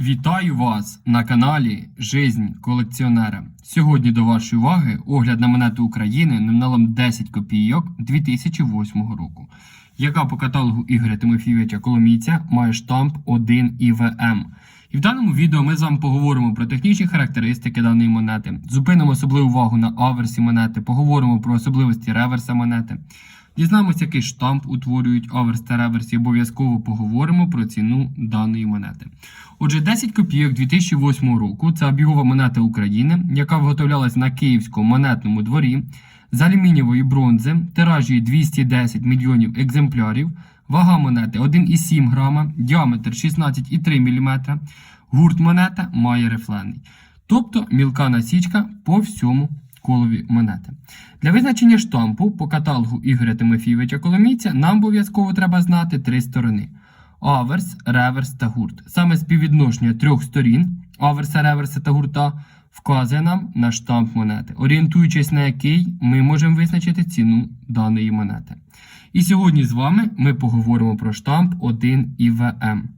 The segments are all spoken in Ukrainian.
Вітаю вас на каналі Жизнь колекціонера. Сьогодні до вашої уваги огляд на монету України номіналом 10 копійок 2008 року, яка по каталогу Ігоря Тимофійовича Коломійця має штамп 1 ІВМ. І в даному відео ми з вами поговоримо про технічні характеристики даної монети, зупинимо особливу увагу на аверсі монети, поговоримо про особливості реверса монети. Дізнаємося, який штамп утворюють аверс та реверс і обов'язково поговоримо про ціну даної монети. Отже, 10 копійок 2008 року це обігова монета України, яка виготовлялась на Київському монетному дворі з алюмінієвої бронзи, тиражі 210 мільйонів екземплярів, вага монети 1,7 грама, діаметр 16,3 мм, гурт монета має рифлений. Тобто мілка насічка по всьому колові монети. Для визначення штампу по каталогу Ігоря Тимофійовича Коломійця нам обов'язково треба знати три сторони: аверс, реверс та гурт. Саме співвідношення трьох сторін аверса, реверса та гурта вказує нам на штамп монети, орієнтуючись на який ми можемо визначити ціну даної монети. І сьогодні з вами ми поговоримо про штамп 1 ІВМ.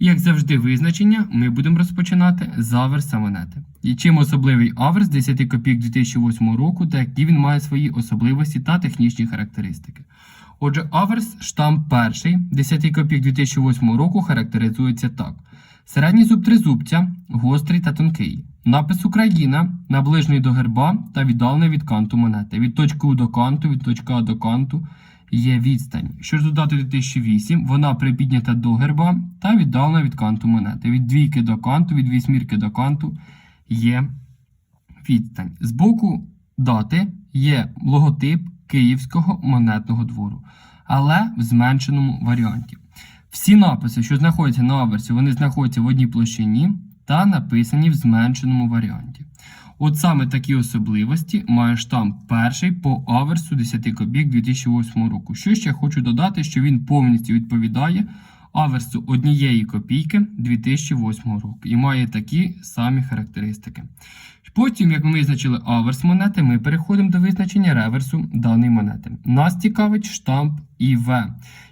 Як завжди, визначення ми будемо розпочинати з аверса монети. І чим особливий аверс 10 копійок 2008 року, та які він має свої особливості та технічні характеристики. Отже, аверс штамп перший 10 копійок 2008 року характеризується так: середній зуб тризубця, гострий та тонкий. Напис Україна наближений до герба та віддалений від канту монети. Від точки У до канту, від точки А до канту є відстань. Що ж додати 2008, вона припіднята до герба та віддалена від канту монети. Від двійки до канту, від вісьмірки до канту є відстань. З боку дати є логотип Київського монетного двору, але в зменшеному варіанті. Всі написи, що знаходяться на аверсі, вони знаходяться в одній площині та написані в зменшеному варіанті. От саме такі особливості має штамп перший по аверсу 10 копійок 2008 року. Що ще хочу додати, що він повністю відповідає аверсу однієї копійки 2008 року і має такі самі характеристики. Потім, як ми визначили аверс монети, ми переходимо до визначення реверсу даної монети. Нас цікавить штамп ІВ,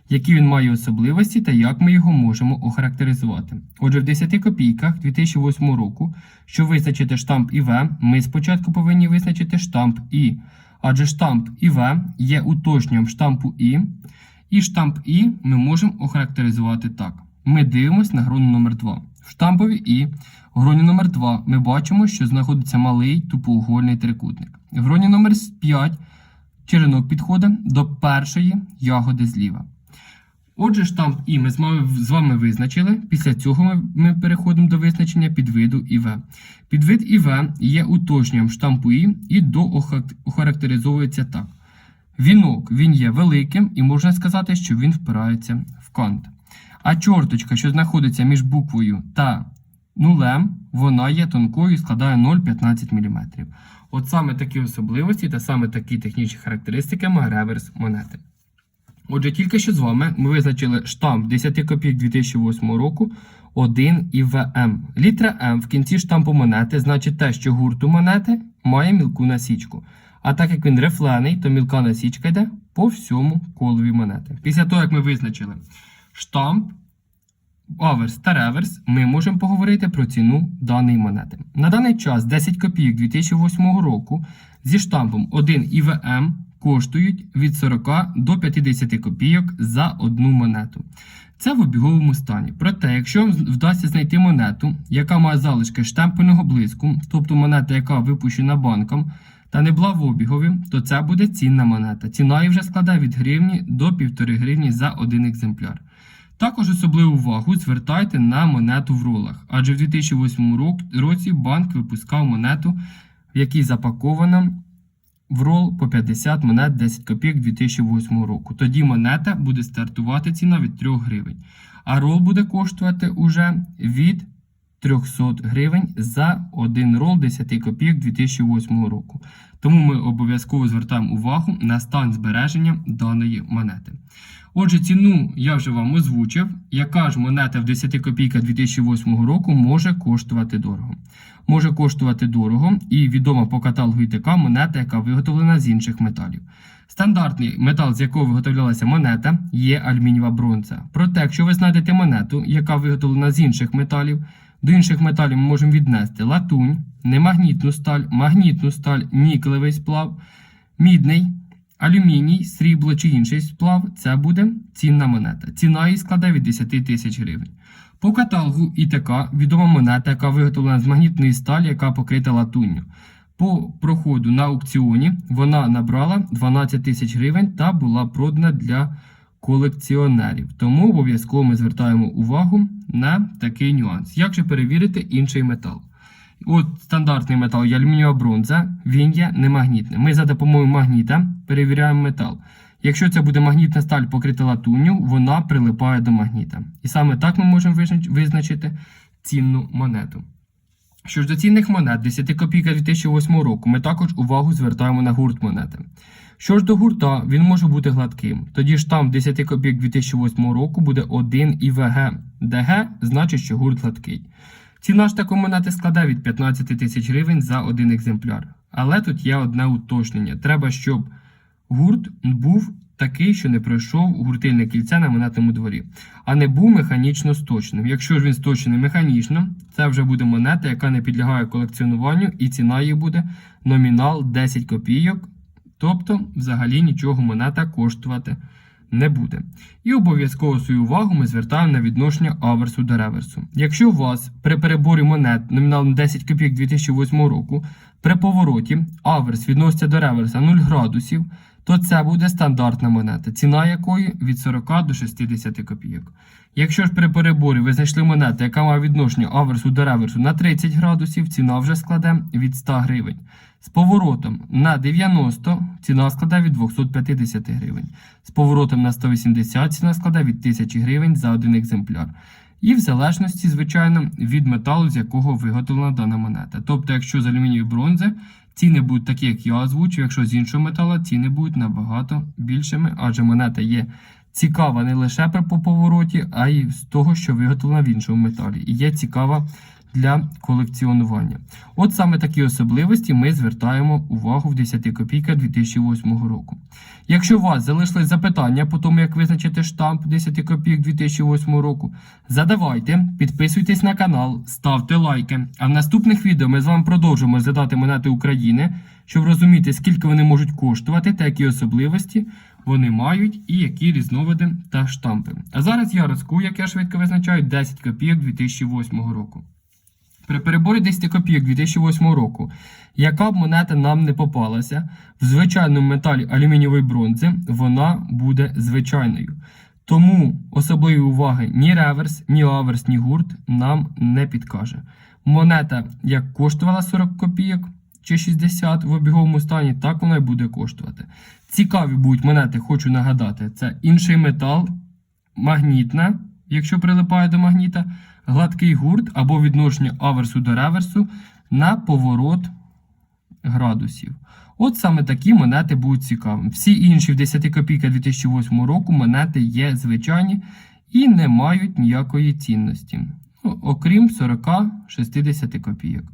які він має особливості та як ми його можемо охарактеризувати. Отже, в 10 копійках 2008 року, щоб визначити штамп ІВ, ми спочатку повинні визначити штамп І. Адже штамп ІВ є уточненням штампу І. І штамп І ми можемо охарактеризувати так. Ми дивимося на грону номер 2 В штампові І, в гроні номер 2 ми бачимо, що знаходиться малий тупоугольний трикутник. В гроні номер 5 черенок підходить до першої ягоди зліва. Отже, штамп І ми з вами- визначили. Після цього ми, ми переходимо до визначення підвиду ІВ. Підвид ІВ є уточненням штампу І і доохарактеризовується так. Вінок він є великим і можна сказати, що він впирається в кант. А чорточка, що знаходиться між буквою та нулем, вона є тонкою і складає 0,15 мм. От саме такі особливості та саме такі технічні характеристики має реверс монети. Отже, тільки що з вами ми визначили штамп 10 копійок 2008 року 1 ІВМ. Літера М в кінці штампу монети значить те, що гурту монети має мілку насічку. А так як він рифлений, то мілка насічка йде по всьому колові монети. Після того, як ми визначили штамп, аверс та реверс, ми можемо поговорити про ціну даної монети. На даний час 10 копійок 2008 року зі штампом 1 ІВМ коштують від 40 до 50 копійок за одну монету. Це в обіговому стані. Проте, якщо вам вдасться знайти монету, яка має залишки штемпельного блиску, тобто монета, яка випущена банком, та не була в обігові, то це буде цінна монета. Ціна її вже складає від гривні до 1,5 гривні за один екземпляр. Також особливу увагу звертайте на монету в ролах, адже в 2008 році банк випускав монету, в якій запакована в рол по 50 монет 10 копійок 2008 року. Тоді монета буде стартувати ціна від 3 гривень, а рол буде коштувати уже від 300 гривень за один рол 10 копійок 2008 року. Тому ми обов'язково звертаємо увагу на стан збереження даної монети. Отже, ціну я вже вам озвучив. Яка ж монета в 10 копійках 2008 року може коштувати дорого? Може коштувати дорого і відома по каталогу ІТК монета, яка виготовлена з інших металів. Стандартний метал, з якого виготовлялася монета, є алюмінієва бронза. Проте, якщо ви знайдете монету, яка виготовлена з інших металів, до інших металів ми можемо віднести латунь, немагнітну сталь, магнітну сталь, нікелевий сплав, мідний, алюміній, срібло чи інший сплав це буде цінна монета. Ціна її складе від 10 тисяч гривень. По каталогу ІТК відома монета, яка виготовлена з магнітної сталі, яка покрита латунню. По проходу на аукціоні вона набрала 12 тисяч гривень та була продана для колекціонерів. Тому обов'язково ми звертаємо увагу на такий нюанс. Як же перевірити інший метал? От стандартний метал є алюмінієва бронза, він є немагнітним. Ми за допомогою магніта перевіряємо метал. Якщо це буде магнітна сталь покрита латунню, вона прилипає до магніта. І саме так ми можемо визначити цінну монету. Що ж до цінних монет 10 копійка 2008 року, ми також увагу звертаємо на гурт монети. Що ж до гурта, він може бути гладким. Тоді ж там 10 копійок 2008 року буде 1 ІВГ. ДГ значить, що гурт гладкий. Ціна ж такої монети складає від 15 тисяч гривень за один екземпляр. Але тут є одне уточнення. Треба, щоб гурт був такий, що не пройшов гуртильне кільце на монетному дворі, а не був механічно сточеним. Якщо ж він сточений механічно, це вже буде монета, яка не підлягає колекціонуванню, і ціна її буде номінал 10 копійок. Тобто, взагалі нічого монета коштувати не буде. І обов'язково свою увагу ми звертаємо на відношення аверсу до реверсу. Якщо у вас при переборі монет номіналом 10 копійок 2008 року при повороті аверс відноситься до реверса 0 градусів, то це буде стандартна монета, ціна якої від 40 до 60 копійок. Якщо ж при переборі ви знайшли монету, яка має відношення аверсу до реверсу на 30 градусів, ціна вже складе від 100 гривень. З поворотом на 90 ціна складе від 250 гривень. З поворотом на 180 ціна складе від 1000 гривень за один екземпляр. І в залежності, звичайно, від металу, з якого виготовлена дана монета. Тобто, якщо з алюмінію бронзи, ціни будуть такі, як я озвучив, якщо з іншого металу, ціни будуть набагато більшими, адже монета є цікава не лише по повороті, а й з того, що виготовлена в іншому металі. І є цікава для колекціонування. От саме такі особливості ми звертаємо увагу в 10 копійках 2008 року. Якщо у вас залишились запитання по тому, як визначити штамп 10 копійок 2008 року, задавайте, підписуйтесь на канал, ставте лайки. А в наступних відео ми з вами продовжимо задати монети України, щоб розуміти, скільки вони можуть коштувати та які особливості вони мають і які різновиди та штампи. А зараз я розкую, як я швидко визначаю 10 копійок 2008 року. При переборі 10 копійок 2008 року, яка б монета нам не попалася, в звичайному металі алюмінієвої бронзи вона буде звичайною. Тому особливої уваги ні реверс, ні аверс, ні гурт нам не підкаже. Монета як коштувала 40 копійок чи 60 в обіговому стані, так вона і буде коштувати. Цікаві будуть монети, хочу нагадати, це інший метал, магнітна, якщо прилипає до магніта, гладкий гурт або відношення аверсу до реверсу на поворот градусів. От саме такі монети будуть цікаві. Всі інші в 10 копійка 2008 року монети є звичайні і не мають ніякої цінності. Ну, окрім 40-60 копійок.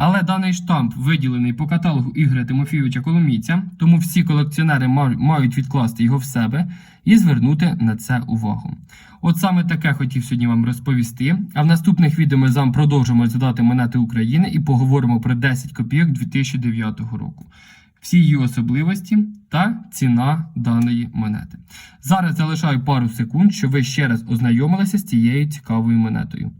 Але даний штамп виділений по каталогу Ігоря Тимофійовича Коломійця, тому всі колекціонери мають відкласти його в себе і звернути на це увагу. От саме таке хотів сьогодні вам розповісти. А в наступних відео ми з вами продовжимо задати монети України і поговоримо про 10 копійок 2009 року. Всі її особливості та ціна даної монети. Зараз залишаю пару секунд, щоб ви ще раз ознайомилися з цією цікавою монетою.